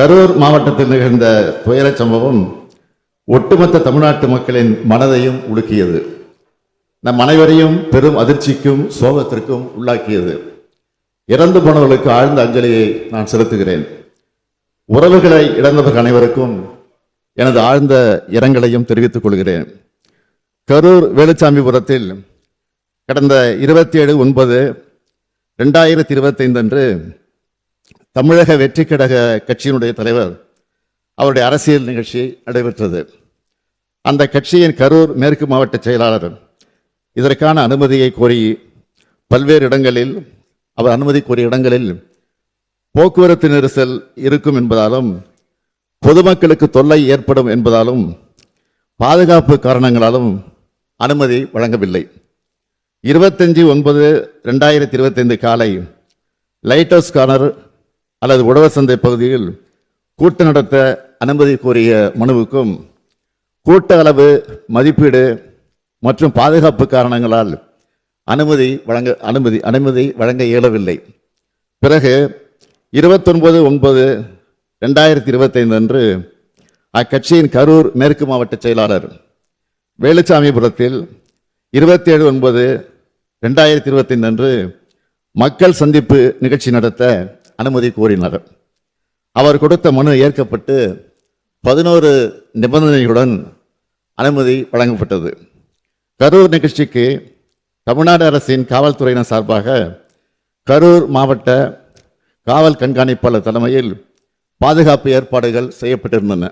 கரூர் மாவட்டத்தில் நிகழ்ந்த துயரச் சம்பவம் ஒட்டுமொத்த தமிழ்நாட்டு மக்களின் மனதையும் உலுக்கியது. நம் அனைவரையும் பெரும் அதிர்ச்சிக்கும் சோகத்திற்கும் உள்ளாக்கியது. இறந்து போனவர்களுக்கு ஆழ்ந்த அஞ்சலியை நான் செலுத்துகிறேன். உறவுகளை இழந்தவர்கள் அனைவருக்கும் எனது ஆழ்ந்த இரங்கலையும் தெரிவித்துக் கொள்கிறேன். கரூர் வேலுச்சாமிபுரத்தில் கடந்த இருபத்தி ஏழு ஒன்பது ரெண்டாயிரத்தி இருபத்தைந்து அன்று தமிழக வெற்றி கழக கட்சியினுடைய தலைவர் அவருடைய அரசியல் நிகழ்ச்சி நடைபெற்றது. அந்த கட்சியின் கரூர் மேற்கு மாவட்ட செயலாளர் இதற்கான அனுமதியை கோரி பல்வேறு இடங்களில் அவர் அனுமதி கோரிய இடங்களில் போக்குவரத்து நெரிசல் இருக்கும் என்பதாலும் பொதுமக்களுக்கு தொல்லை ஏற்படும் என்பதாலும் பாதுகாப்பு காரணங்களாலும் அனுமதி வழங்கவில்லை. இருபத்தஞ்சு ஒன்பது ரெண்டாயிரத்தி இருபத்தைந்து காலை லைட் ஹவுஸ் கார்னர் அல்லது உழவர் சந்தை பகுதியில் கூட்டு நடத்த அனுமதி கோரிய மனுவுக்கும் கூட்ட அளவு மதிப்பீடு மற்றும் பாதுகாப்பு காரணங்களால் அனுமதி வழங்க அனுமதி அனுமதி வழங்க இயலவில்லை. பிறகு இருபத்தொன்பது ஒன்பது ரெண்டாயிரத்தி இருபத்தைந்து அன்று அக்கட்சியின் கரூர் மேற்கு மாவட்ட செயலாளர் வேலுச்சாமிபுரத்தில் இருபத்தி ஏழு ஒன்பது ரெண்டாயிரத்தி இருபத்தைந்து அன்று மக்கள் சந்திப்பு நிகழ்ச்சி நடத்த அனுமதி கோரினார். அவர் கொடுத்த மனு ஏற்கப்பட்டு பதினோரு நிபந்தனைகளுடன் அனுமதி வழங்கப்பட்டது. கரூர் நிகழ்ச்சிக்கு தமிழ்நாடு அரசின் காவல்துறையினர் சார்பாக கரூர் மாவட்ட காவல் கண்காணிப்பாளர் தலைமையில் பாதுகாப்பு ஏற்பாடுகள் செய்யப்பட்டிருந்தன.